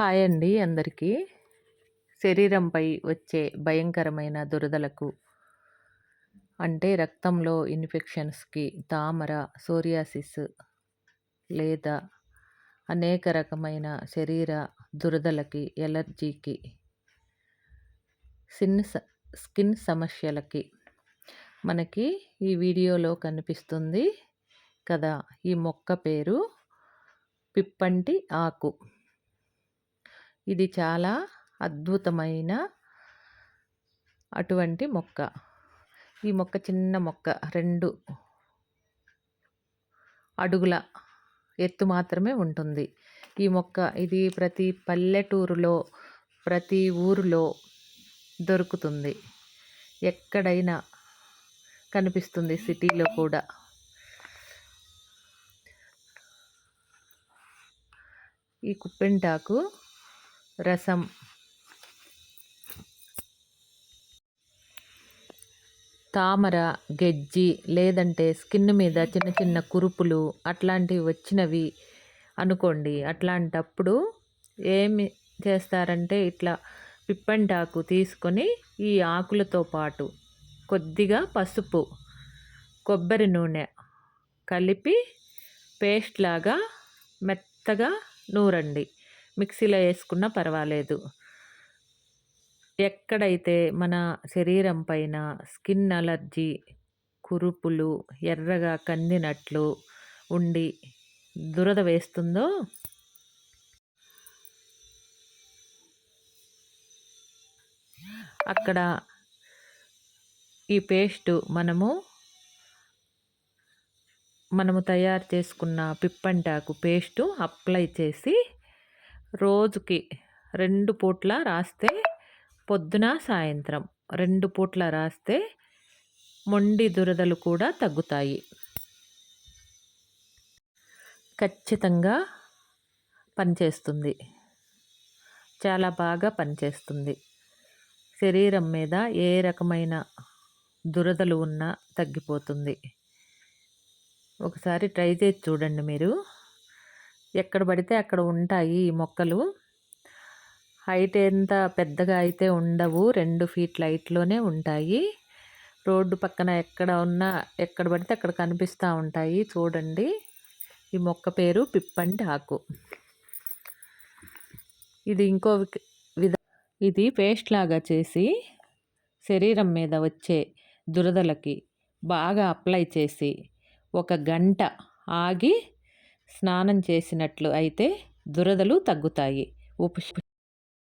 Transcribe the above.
Hi అండి అందరికీ. శరీరంపై వచ్చే భయంకరమైన దురదలకు అంటే రక్తంలో ఇన్ఫెక్షన్స్కి తామర సోరియాసిస్ లేదా అనేక రకమైన శరీర దురదలకి ఎలర్జీకి సిన్ స్కిన్ సమస్యలకి మనకి ఈ వీడియోలో కనిపిస్తుంది కదా ఈ మొక్క పేరు పిప్పంటి ఆకు. ఇది చాలా అద్భుతమైన అటువంటి మొక్క. ఈ మొక్క చిన్న మొక్క రెండు అడుగుల ఎత్తు మాత్రమే ఉంటుంది. ఈ మొక్క ఇది ప్రతి పల్లెటూరులో ప్రతి ఊరిలో దొరుకుతుంది. ఎక్కడైనా కనిపిస్తుంది సిటీలో కూడా. ఈ కుప్పెంటాకు రసం. తామర గెజ్జి లేదంటే స్కిన్ మీద చిన్న చిన్న కురుపులు అట్లాంటివి వచ్చినవి అనుకోండి. అట్లాంటప్పుడు ఏమి చేస్తారంటే ఇట్లా పిప్పంటాకు తీసుకొని ఈ ఆకులతో పాటు కొద్దిగా పసుపు కొబ్బరి నూనె కలిపి పేస్ట్ లాగా మెత్తగా నూరండి. మిక్సీలో వేసుకున్నా పర్వాలేదు. ఎక్కడైతే మన శరీరం పైన స్కిన్ అలర్జీ కురుపులు ఎర్రగా కందినట్లు ఉండి దురద వేస్తుందో అక్కడ ఈ పేస్టు మనము మనము తయారు చేసుకున్న పిప్పంటాకు పేస్టు అప్లై చేసి రోజుకి రెండు పూట్ల రాస్తే పొద్దున సాయంత్రం రెండు పూట్ల రాస్తే మొండి దురదలు కూడా తగ్గుతాయి. ఖచ్చితంగా పనిచేస్తుంది. చాలా బాగా పనిచేస్తుంది. శరీరం మీద ఏ రకమైన దురదలు ఉన్నా తగ్గిపోతుంది. ఒకసారి ట్రై చేసి చూడండి మీరు. ఎక్కడ పడితే అక్కడ ఉంటాయి ఈ మొక్కలు. హైట్ ఎంత పెద్దగా అయితే ఉండవు రెండు ఫీట్ లైట్లోనే ఉంటాయి. రోడ్డు పక్కన ఎక్కడ ఉన్నా ఎక్కడ పడితే అక్కడ కనిపిస్తూ ఉంటాయి. చూడండి ఈ మొక్క పేరు పిప్పంటి ఆకు. ఇది ఇంకో విధ ఇది పేస్ట్ లాగా చేసి శరీరం మీద వచ్చే దురదలకి బాగా అప్లై చేసి ఒక గంట ఆగి స్నానం చేసినట్లు అయితే దురదలు తగ్గుతాయి. ఉప